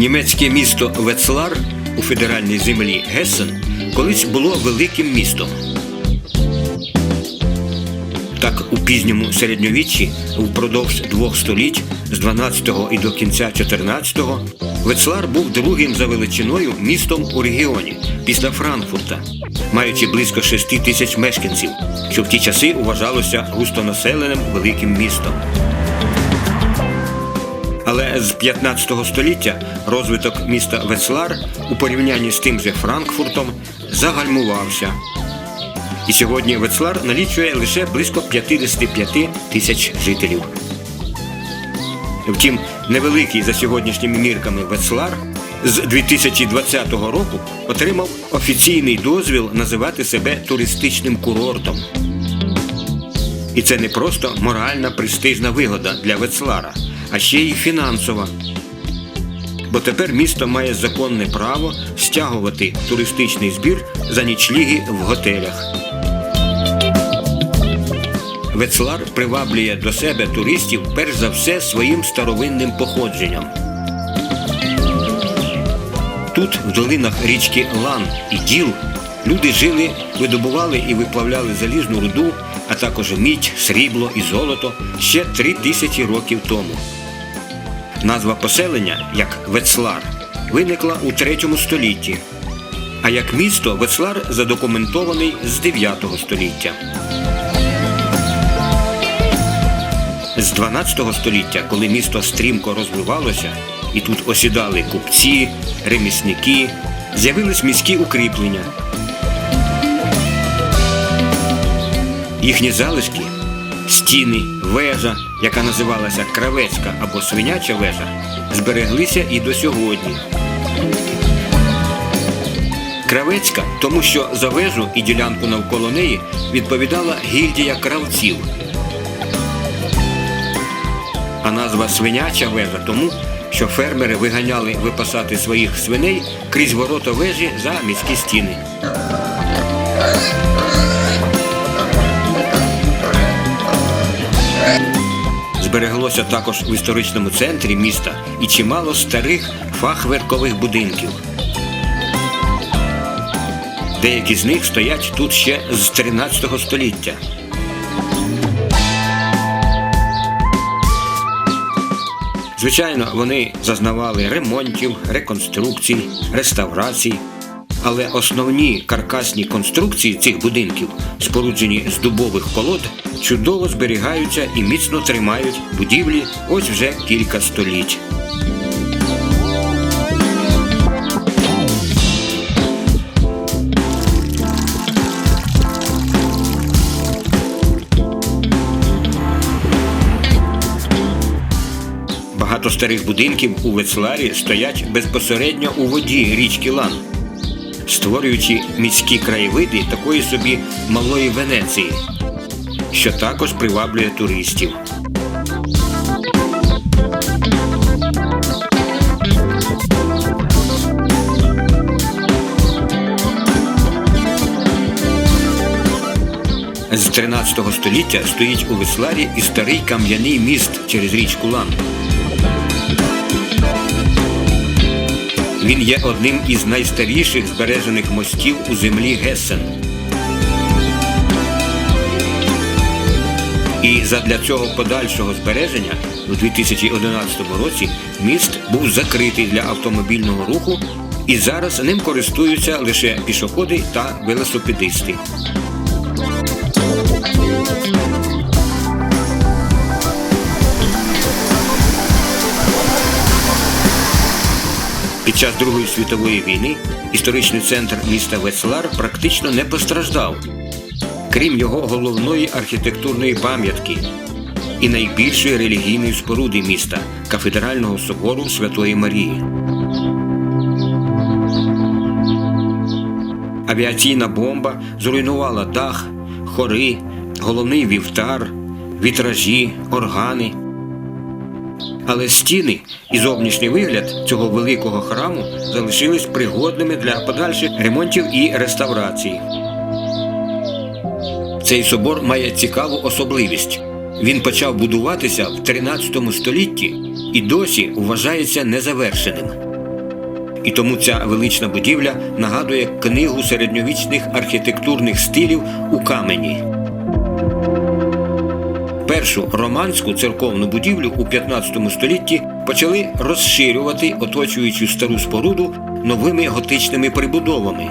Німецьке місто Вецлар у федеральній землі Гессен колись було великим містом. Так, у пізньому середньовіччі, впродовж двох століть, з 12-го і до кінця 14-го, Вецлар був другим за величиною містом у регіоні після Франкфурта, маючи близько 6 тисяч мешканців, що в ті часи вважалося густонаселеним великим містом. Але з 15 століття розвиток міста Вецлар у порівнянні з тим же Франкфуртом загальмувався. І сьогодні Вецлар налічує лише близько 55 тисяч жителів. Втім, невеликий за сьогоднішніми мірками Вецлар з 2020 року отримав офіційний дозвіл називати себе туристичним курортом. І це не просто моральна престижна вигода для Вецлара, а ще й фінансова. Бо тепер місто має законне право стягувати туристичний збір за нічліги в готелях. Вецлар приваблює до себе туристів перш за все своїм старовинним походженням. Тут, в долинах річки Лан і Діл, люди жили, видобували і виплавляли залізну руду, а також мідь, срібло і золото ще три тисячі років тому. Назва поселення, як Вецлар, виникла у третьому столітті, а як місто Вецлар задокументований з 9 століття. З 12 століття, коли місто стрімко розвивалося, і тут осідали купці, ремісники, з'явились міські укріплення. Їхні залишки стіни, вежа, яка називалася Кравецька або Свиняча вежа, збереглися і до сьогодні. Кравецька, тому що за вежу і ділянку навколо неї відповідала гільдія кравців. А назва свиняча вежа тому, що фермери виганяли випасати своїх свиней крізь ворота вежі за міські стіни. Збереглося також в історичному центрі міста і чимало старих фахверкових будинків. Деякі з них стоять тут ще з 13 століття. Звичайно, вони зазнавали ремонтів, реконструкцій, реставрацій. Але основні каркасні конструкції цих будинків, споруджені з дубових колод, чудово зберігаються і міцно тримають будівлі ось вже кілька століть. Багато старих будинків у Вецларі стоять безпосередньо у воді річки Лан, створюючи міські краєвиди такої собі малої Венеції, що також приваблює туристів. З 13 століття стоїть у Весларі і старий кам'яний міст через річку Лан. Він є одним із найстаріших збережених мостів у землі Гессен. Задля цього подальшого збереження у 2011 році міст був закритий для автомобільного руху, і зараз ним користуються лише пішоходи та велосипедисти. Під час Другої світової війни історичний центр міста Вецлар практично не постраждав, крім його головної архітектурної пам'ятки і найбільшої релігійної споруди міста кафедрального собору Святої Марії. Авіаційна бомба зруйнувала дах, хори, головний вівтар, вітражі, органи. Але стіни і зовнішній вигляд цього великого храму залишились пригодними для подальших ремонтів і реставрацій. Цей собор має цікаву особливість. Він почав будуватися в 13 столітті і досі вважається незавершеним. І тому ця велична будівля нагадує книгу середньовічних архітектурних стилів у камені. Першу романську церковну будівлю у 15 столітті почали розширювати, оточуючи стару споруду новими готичними прибудовами.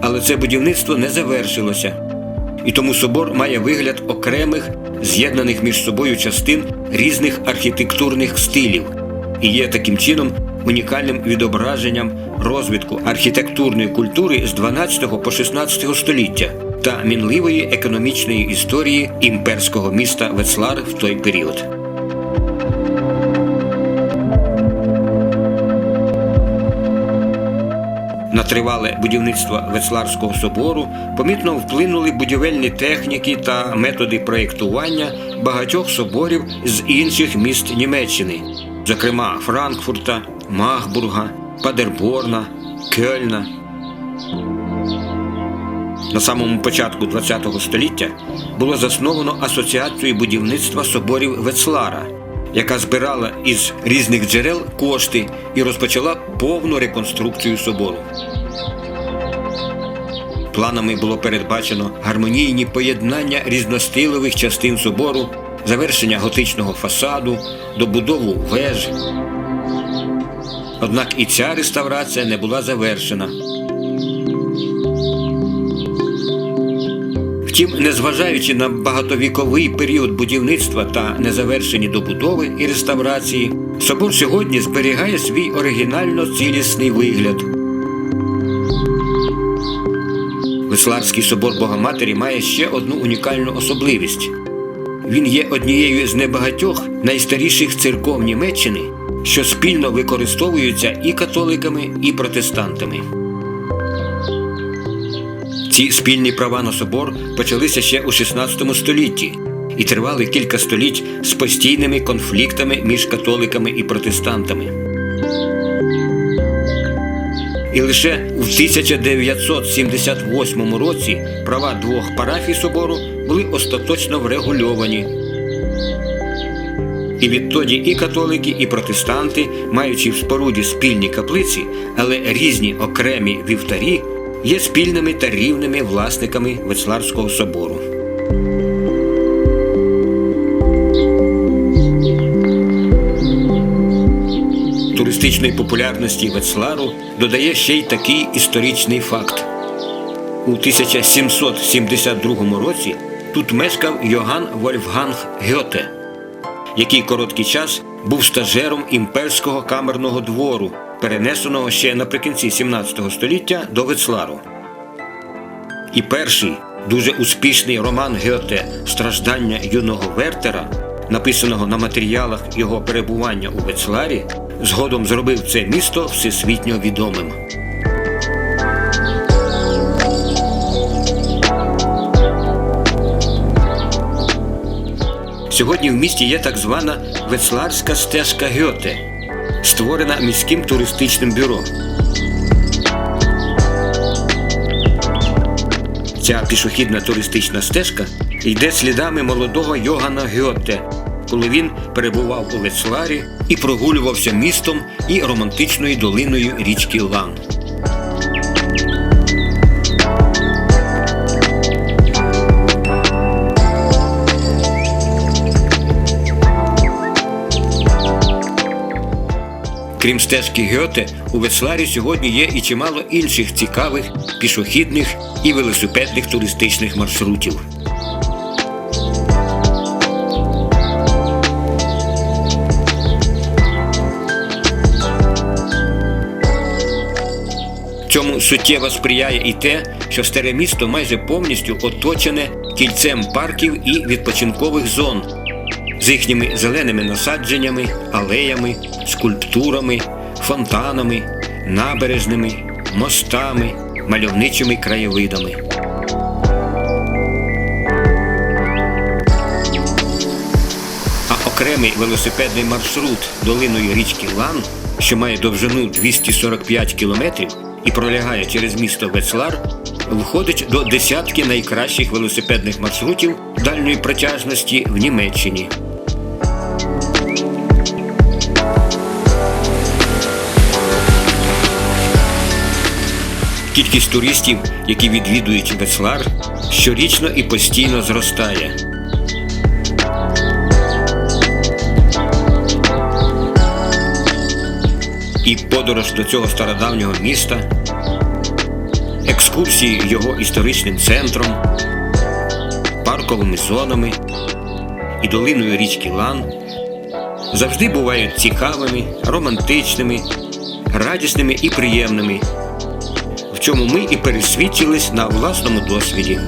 Але це будівництво не завершилося, і тому собор має вигляд окремих, з'єднаних між собою частин різних архітектурних стилів і є таким чином унікальним відображенням розвитку архітектурної культури з 12 по 16 століття та мінливої економічної історії імперського міста Вецлар в той період. На тривале будівництво Вецларського собору помітно вплинули будівельні техніки та методи проєктування багатьох соборів з інших міст Німеччини, зокрема Франкфурта, Махбурга, Падерборна, Кельна. На самому початку ХХ століття було засновано асоціацію будівництва соборів Вецлара, яка збирала із різних джерел кошти і розпочала повну реконструкцію собору. Планами було передбачено гармонійні поєднання різностилових частин собору, завершення готичного фасаду, добудову веж. Однак і ця реставрація не була завершена. Втім, незважаючи на багатовіковий період будівництва та незавершені добудови і реставрації, собор сьогодні зберігає свій оригінально цілісний вигляд. Весларський собор Богоматері має ще одну унікальну особливість. Він є однією з небагатьох найстаріших церков Німеччини, що спільно використовуються і католиками, і протестантами. Ці спільні права на собор почалися ще у 16 столітті і тривали кілька століть з постійними конфліктами між католиками і протестантами. І лише у 1978 році права двох парафій собору були остаточно врегульовані. І відтоді і католики, і протестанти, маючи в споруді спільні каплиці, але різні окремі вівтарі, є спільними та рівними власниками Вецларського собору. Туристичної популярності Вецлару додає ще й такий історичний факт. У 1772 році тут мешкав Йоган Вольфганг Гьоте, який короткий час був стажером імперського камерного двору, перенесеного ще наприкінці 17 століття до Вецлару. І перший дуже успішний роман Гьоте Страждання юного Вертера, написаного на матеріалах його перебування у Вецларі, згодом зробив це місто всесвітньо відомим. Сьогодні в місті є так звана Вецларська стежка Гьоте, створена міським туристичним бюро. Ця пішохідна туристична стежка йде слідами молодого Йогана Гьоте, коли він перебував у Лецларі і прогулювався містом і романтичною долиною річки Лан. Крім стежки Гьоте, у Вецларі сьогодні є і чимало інших цікавих пішохідних і велосипедних туристичних маршрутів. Цьому суттєво сприяє і те, що старе місто майже повністю оточене кільцем парків і відпочинкових зон з їхніми зеленими насадженнями, алеями, скульптурами, фонтанами, набережними, мостами, мальовничими краєвидами. А окремий велосипедний маршрут долиною річки Лан, що має довжину 245 кілометрів і пролягає через місто Вецлар, входить до десятки найкращих велосипедних маршрутів дальньої протяжності в Німеччині. Кількість туристів, які відвідують Вецлар, щорічно і постійно зростає. І подорож до цього стародавнього міста, екскурсії його історичним центром, парковими зонами і долиною річки Лан завжди бувають цікавими, романтичними, радісними і приємними, Цьому ми і пересвідчились на власному досвіді.